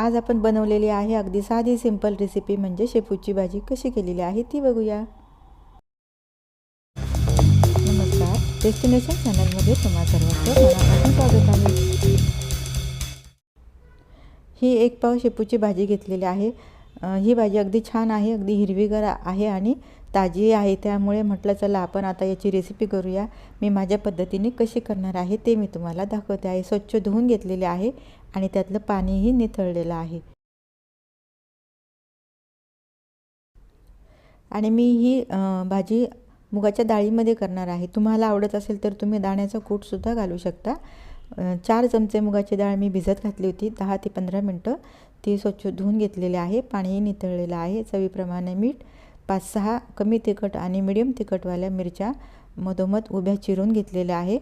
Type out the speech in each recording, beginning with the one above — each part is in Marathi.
आज आपण बनवलेली आहे अगदी साधी सिंपल रेसिपी म्हणजे शेपूची भाजी. कशी केलेली आहे ती बघूया. नमस्कार. डेस्टिनेशन चॅनलमध्ये तुम्हा सर्वांचं मनापासून स्वागत आहे. ही एक पाव शेपूची भाजी घेतलेली आहे. ही भाजी अगदी छान आहे अगदी हिरवीगार आहे आणि ताजी आहे. त्यामुळे म्हटलं चला आपण आता याची रेसिपी करूया. मी माझ्या पद्धतीने कशी करणार आहे ते मी तुम्हाला दाखवते आहे. स्वच्छ धुवून घेतलेले आहे. आणि त्यातलं पाणीही निथळलेलं आहे. आणि मी ही भाजी मुगाच्या डाळीमध्ये करणार आहे. तुम्हाला आवडत असेल तर तुम्ही दाण्याचा कूटसुद्धा घालू शकता. चार चमचे मुगाची डाळ मी भिजत घातली होती दहा ते पंधरा मिनटं. ती स्वच्छ धुवून घेतलेली आहे. पाणीही नितळलेलं आहे. चवीप्रमाणे मीठ पाच सहा कमी तिखट आणि मिडियम तिखटवाल्या मिरच्या मधोमध उभ्या चिरून घेतलेल्या आहे.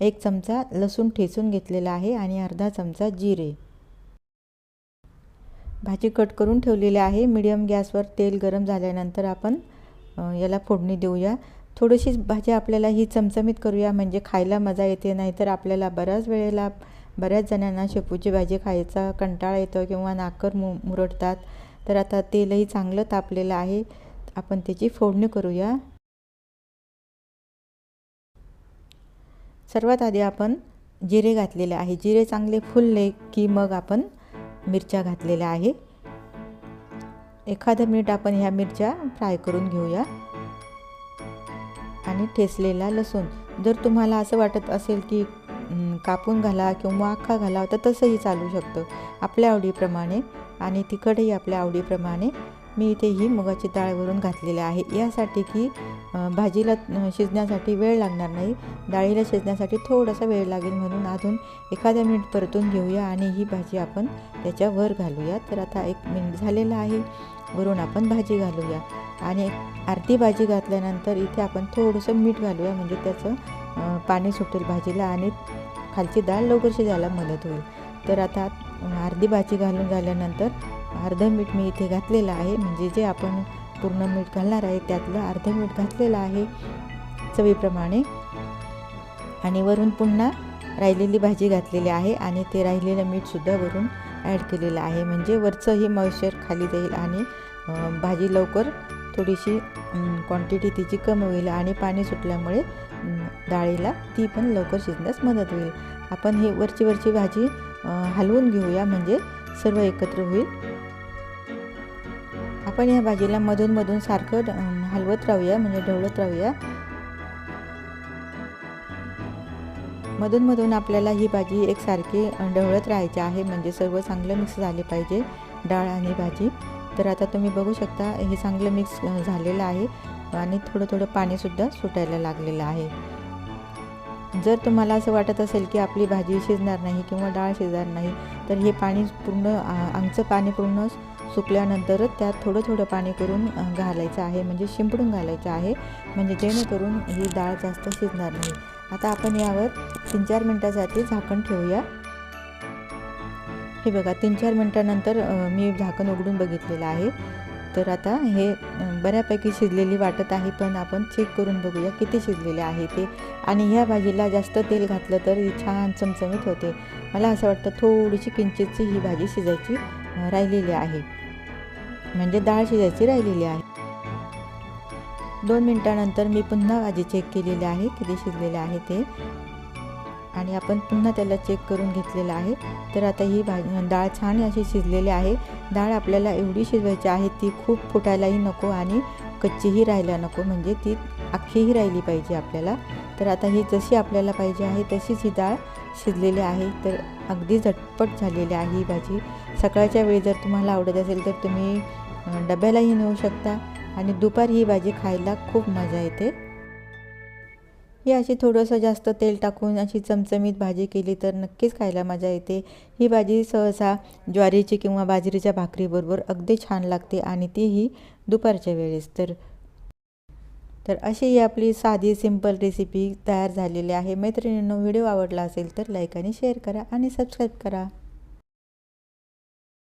एक चमचा लसूण ठेचून घेतलेला आहे आणि अर्धा चमचा जिरे. भाजी कट करून ठेवलेली आहे. मिडियम गॅसवर तेल गरम झाल्यानंतर आपण याला फोडणी देऊया. थोडीशी भाजी आपल्याला ही चमचमीत करूया म्हणजे खायला मजा येते. नाहीतर आपल्याला बऱ्याच वेळेला बऱ्याच जणांना शेपूची भाजी खायचा कंटाळा येतो किंवा नाकर मु मुरडतात. तर आता तेलही चांगलं तापलेलं आहे. आपण त्याची फोडणी करूया. सर्वात आधी आपण जिरे घातलेले आहे. जिरे चांगले फुलले की मग आपण मिरच्या घातलेल्या आहे. एखादं मिनिट आपण ह्या मिरच्या फ्राय करून घेऊया. आणि ठेचलेला लसूण. जर तुम्हाला असं वाटत असेल की कापून घाला किंवा अख्खा घाला तर तसंही चालू शकतं. आपल्या आवडीप्रमाणे आणि तिखटही आपल्या आवडीप्रमाणे मी इथे ही मुगाची डाळ वरून घातलेली आहे. यासाठी की भाजीला शिजण्यासाठी वेळ लागणार नाही. डाळीला शिजण्यासाठी थोडासा वेळ लागेल म्हणून अजून एखाद्या मिनिट परतून घेऊया आणि ही भाजी आपण त्याच्यावर घालूया. तर आता एक मिनिट झालेला आहे. वरून आपण भाजी घालूया. आणि अर्धी भाजी घातल्यानंतर इथे आपण थोडंसं मीठ घालूया. म्हणजे त्याचं पाणी सुटेल भाजीला आणि खालची डाळ लवकर शिजायला मदत होईल. तर आता अर्धी भाजी घालून झाल्यानंतर अर्धं मीठ मी इथे घातलेलं आहे. म्हणजे जे आपण पूर्ण मीठ घालणार आहे त्यातलं अर्धं मीठ घातलेलं आहे चवीप्रमाणे. आणि वरून पुन्हा राहिलेली भाजी घातलेली आहे आणि ते राहिलेलं मीठसुद्धा वरून ॲड केलेलं आहे. म्हणजे वरचंही मॉइश्चर खाली जाईल आणि भाजी लवकर थोडीशी क्वांटिटी तिची कमी होईल आणि पाणी सुटल्यामुळे डाळीला ती पण लवकर शिजण्यास मदत होईल. आपण ही वरची वरची भाजी हलवून घेऊया. म्हणजे सर्व एकत्र होईल. आपण या भाजीला मधून मधून सारखं हलवत राहूया म्हणजे ढवळत राहूया. मधून मधून आपल्याला ही भाजी एकसारखी ढवळत राहायची आहे म्हणजे सर्व चांगलं मिक्स झाले पाहिजे डाळ आणि भाजी. तर आता तुम्ही बघू शकता हे चांगलं मिक्स झालेलं आहे आणि थोडं थोडं पाणीसुद्धा सुटायला लागलेलं आहे. जर तुम्हाला असं वाटत असेल की आपली भाजी शिजणार नाही किंवा डाळ शिजणार नाही तर हे पाणी पूर्ण आमचं पाणी पूर्ण सुकल्यानंतरच त्यात थोडं थोडं पाणी करून घालायचं आहे. म्हणजे शिंपडून घालायचं आहे. म्हणजे जेणेकरून ही डाळ जास्त शिजणार नाही. आता आपण यावर तीन चार मिनटासाठी झाकण ठेवूया. हे बघा तीन चार मिनटानंतर मी झाकण उघडून बघितलेलं आहे. तर आता हे बऱ्यापैकी शिजलेली वाटत आहे पण आपण चेक करून बघूया किती शिजलेले आहे ते. आणि ह्या भाजीला जास्त तेल घातलं तर ही छान चमचमीत होते. मला असं वाटतं थोडीशी किंचितची ही भाजी शिजायची राहिलेली आहे. म्हणजे डाळ शिजायची राहिलेली आहे. दोन मिनटानंतर मी पुन्हा भाजी चेक केलेली आहे किती शिजलेले आहे ते. आणि आपण पुन्हा त्याला चेक करून घेतलेलं आहे. तर आता ही भाजी डाळ छान अशी शिजलेली आहे. डाळ आपल्याला एवढी शिजवायची आहे ती खूप फुटायलाही नको आणि कच्चीही राहायला नको. म्हणजे ती अख्खीही राहिली पाहिजे आपल्याला. तर आता ही जशी आपल्याला पाहिजे आहे तशीच ही डाळ शिजलेली आहे. तर अगदी झटपट झालेली आहे ही भाजी. सकाळच्या वेळी जर तुम्हाला आवडत असेल तर तुम्ही डब्यालाही नेऊ शकता. आणि दुपारी ही भाजी खायला खूप मजा येते. ही अशी थोडंसं जास्त तेल टाकून अशी चमचमीत भाजी केली तर नक्कीच खायला मजा येते. ही भाजी सहसा ज्वारीची किंवा बाजरीच्या भाकरीबरोबर अगदी छान लागते आणि तीही दुपारच्या वेळेस. तर तर अशी ही आपली साधी सिंपल रेसिपी तयार झालेली आहे. मैत्रिणींनो व्हिडिओ आवडला असेल तर लाईक आणि शेअर करा आणि सबस्क्राईब करा.